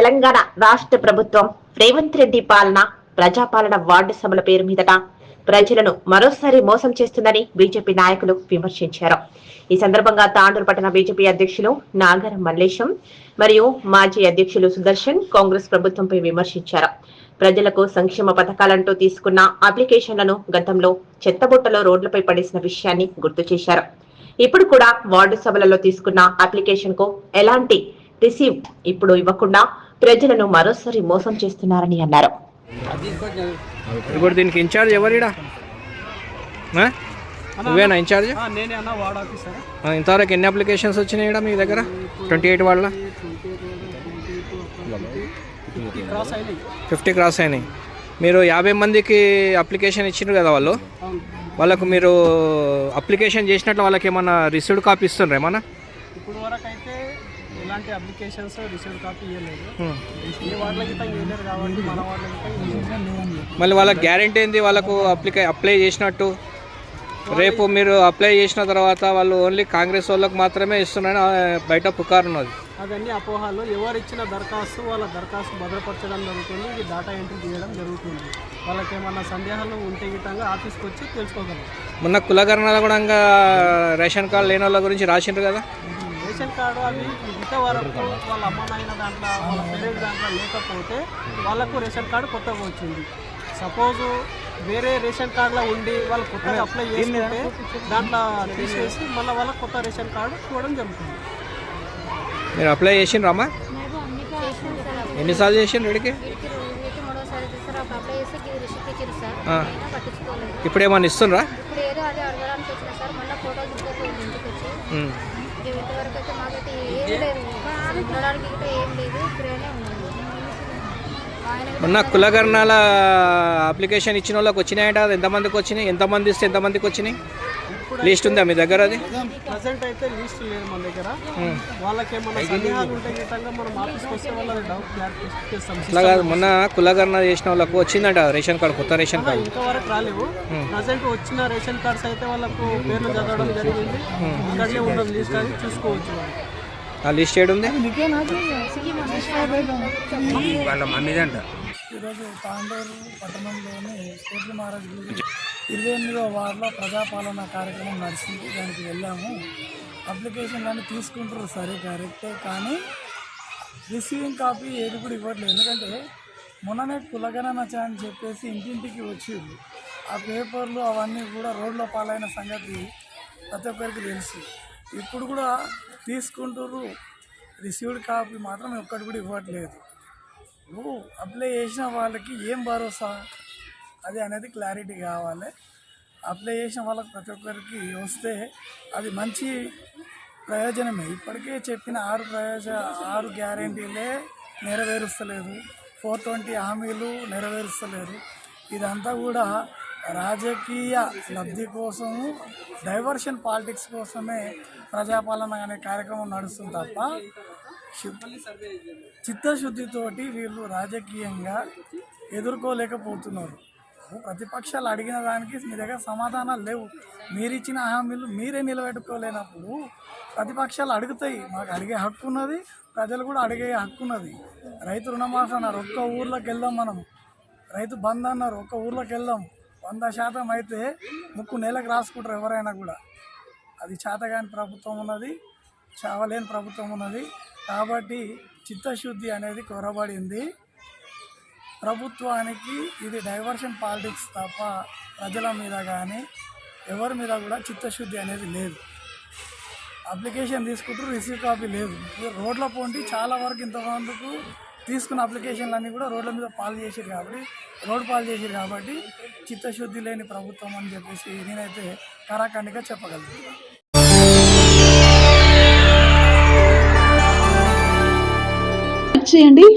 తెలంగాణ రాష్ట్ర ప్రభుత్వం రేవంత్ రెడ్డి పాలన ప్రజాపాలన వార్డు సభల పేరు మీదట. ప్రజలను మరోసారి మోసం చేస్తుందని బీజేపీ నాయకులు విమర్శించారు. ఈ సందర్భంగా తాండూరు పట్టణ బీజేపీ అధ్యక్షులు నాగర మల్లేశం మరియు మాజీ అధ్యక్షులు సుదర్శన్ కాంగ్రెస్ ప్రభుత్వంపై విమర్శించారు. ప్రజలకు సంక్షేమ పథకాలంటూ తీసుకున్న అప్లికేషన్లను గతంలో చెత్తబుట్టలో రోడ్లపై పడేసిన విషయాన్ని గుర్తు చేశారు. ఇప్పుడు కూడా వార్డు సభలలో తీసుకున్న అప్లికేషన్కు ఎలాంటి రిసీవ్ ఇప్పుడు ఇవ్వకుండా ప్రజలను మరోసారి మోసం చేస్తున్నారని అన్నారు. ఇప్పుడు దీనికి ఇన్ఛార్జ్ ఎవరిడా? నువ్వేనా ఇన్ఛార్జ్? ఆ, నేనే అన్న వార్డ్ ఆఫీసర్? ఆ, ఇంతవరకు ఎన్ని అప్లికేషన్స్ వచ్చినాయి ఈడ మీ దగ్గర? ట్వంటీ ఎయిట్ వాళ్ళ? ఫిఫ్టీ క్రాస్ అయినాయి. మీరు యాభై మందికి అప్లికేషన్ ఇచ్చిండ్రు కదా వాళ్ళు? వాళ్ళకు మీరు అప్లికేషన్ చేసినట్లు వాళ్ళకి ఏమన్నా రిసీవ్డ్ కాపీ ఇస్తుండ్రు ఏమన్నా? ఇప్పుడు వరకు అయితే ఎలాంటి అప్లికేషన్స్ రిసీవ్ కాపీ ఇవ్వలేదు. ఏ వార్డులకి గిట్ట ఇవ్వలేరు కాబట్టి మన వార్డులకి గిట్ట. మళ్ళీ వాళ్ళకి గ్యారెంటీ ఏంది? వాళ్ళకు అప్లికే అప్లై చేసినట్టు. రేపు మీరు అప్లై చేసిన తర్వాత వాళ్ళు ఓన్లీ కాంగ్రెస్ వాళ్ళకు మాత్రమే ఇస్తున్నారని బయట పుకారు ఉన్నది అవన్నీ అపోహాలు. ఎవరు ఇచ్చిన దరఖాస్తు వాళ్ళ దరఖాస్తు భద్రపరచడం జరుగుతుంది. ఇది డేటా ఎంట్రీ చేయడం జరుగుతుంది. వాళ్ళకి ఏమన్నా సందేహాలు ఉంటే గిట్టంగా ఆఫీస్కి వచ్చి తెలుసుకోగలరు మొన్న కులకరణలో కూడా ఇంకా రేషన్ కార్డు లేని వాళ్ళ గురించి రాసిండ్రు కదా? రేషన్ కార్డు అవి ఇంతవరకు వాళ్ళ అమ్మ నాయన దాంట్లో వాళ్ళ పేరెంట్ దాంట్లో లేకపోతే వాళ్ళకు రేషన్ కార్డు కొత్తగా వచ్చింది. సపోజ్ వేరే రేషన్ కార్డులో ఉండి వాళ్ళు కొత్తగా అప్లై చేసుకుంటే దాంట్లో తీసేసి మళ్ళీ వాళ్ళకి కొత్త రేషన్ కార్డు ఇవ్వడం జరుగుతుంది. మీరు అప్లై చేసిండ్రు అమ్మా? ఎన్నిసార్లు చేసిండ్రు రెడీకి ఇప్పుడు ఏమన్నా ఇస్తుండ్రా? ఇక ఇంతవరకు అయితే మాకైతే ఏం లేదు. ఉండడానికి ఏం లేదు. ఆయన మొన్న కులకరణాల అప్లికేషన్ ఇచ్చిన వాళ్ళకి వచ్చినాయంట. అది ఎంతమందికి వచ్చినాయి? ఎంతమంది ఇస్తే ఎంతమందికి వచ్చినాయి? లిస్ట్ ఉందా మీ దగ్గర అది? ప్రజెంట్ అయితే లిస్ట్ లేదు మన దగ్గర. వాళ్ళకి ఏమన్నా సందేహాలు ఉంటే గిట్టంగా మనం ఆఫీస్కి వస్తే వాళ్ళ డౌట్ క్లారిఫికేషన్ చేస్తాం. అట్లా కాదు మొన్న కులకరణ చేసిన వాళ్ళకు వచ్చిందంట రేషన్ కార్డు కొత్త రేషన్ కార్డు. ఇంతవరకు రాలేవు. ప్రజెంట్ వచ్చిన రేషన్ కార్డ్స్ అయితే వాళ్ళకు పేర్లు చదవడం జరిగింది. ఇక్కడనే ఉన్నది లిస్ట్ అని చూసుకోవచ్చు వాళ్ళు. ఆ లిస్ట్ ఏడు ఉంది? ఈరోజు తాండూరు పట్టణంలోని కోట్ల మహారాజ్ ఇరవై ఎనిమిదవ వార్డులో ప్రజాపాలన కార్యక్రమం నడిచింది. దానికి వెళ్ళాము. అప్లికేషన్లన్నీ తీసుకుంటారు సరే కరెక్టే. కానీ రిసీవింగ్ కాపీ ఏది కూడా ఇవ్వట్లేదు. ఎందుకంటే మొన్ననే కులగణన అని చెప్పేసి ఇంటింటికి వచ్చింది ఆ పేపర్లు అవన్నీ కూడా రోడ్లో పాలైన సంగతి ప్రతి ఒక్కరికి తెలుసు. ఇప్పుడు కూడా తీసుకుంటారు రిసీవ్డ్ కాపీ మాత్రం ఒక్కటి కూడా ఇవ్వట్లేదు. అప్లై చేసిన వాళ్ళకి ఏం భరోసా? అది అనేది క్లారిటీ కావాలి. అప్లై చేసిన వాళ్ళకి ప్రతి ఒక్కరికి వస్తే అది మంచి ప్రయోజనమే. ఇప్పటికే చెప్పిన ఆరు ప్రయోజన ఆరు గ్యారంటీలే నెరవేరుస్తలేదు. ఫోర్ ట్వంటీ హామీలు నెరవేరుస్తలేరు ఇదంతా కూడా రాజకీయ లబ్ధి కోసము డైవర్షన్ పాలిటిక్స్ కోసమే ప్రజాపాలన అనే కార్యక్రమం నడుస్తుంది తప్ప చిత్తశుద్ధితోటి వీళ్ళు రాజకీయంగా ఎదుర్కోలేకపోతున్నారు. ప్రతిపక్షాలు అడిగిన దానికి మీ దగ్గర సమాధానాలు లేవు. మీరు ఇచ్చిన హామీలు మీరే నిలబెట్టుకోలేనప్పుడు ప్రతిపక్షాలు అడుగుతాయి. మాకు అడిగే హక్కు ఉన్నది ప్రజలు కూడా అడిగే హక్కు ఉన్నది. రైతు రుణమాఫీ అన్నారు ఒక్క ఊర్లోకి వెళ్దాం మనం. రైతు బంద్ అన్నారు ఒక్క ఊర్లోకి వెళ్దాం. వంద శాతం అయితే ముక్కు నెలకు రాసుకుంటారు ఎవరైనా కూడా. అది చేతగాని ప్రభుత్వం ఉన్నది చావలేని ప్రభుత్వం ఉన్నది. కాబట్టి చిత్తశుద్ధి అనేది కొరబడింది. ప్రభుత్వానికి ఇది డైవర్షన్ పాలిటిక్స్ తప్ప ప్రజల మీద కానీ ఎవరి మీద కూడా చిత్తశుద్ధి అనేది లేదు. అప్లికేషన్ తీసుకుంటారు రిసీవ్ కాపీ లేదు. రోడ్ల పోండి చాలా వరకు ఇంతమందుకు తీసుకున్న అప్లికేషన్లు అన్నీ కూడా రోడ్ల మీద పాలు చేసారు కాబట్టి రోడ్ పాలు చేసారు కాబట్టి చిత్తశుద్ధి లేని ప్రభుత్వం అని చెప్పేసి నేనైతే కరాఖండిగా చెప్పగలుగుతాను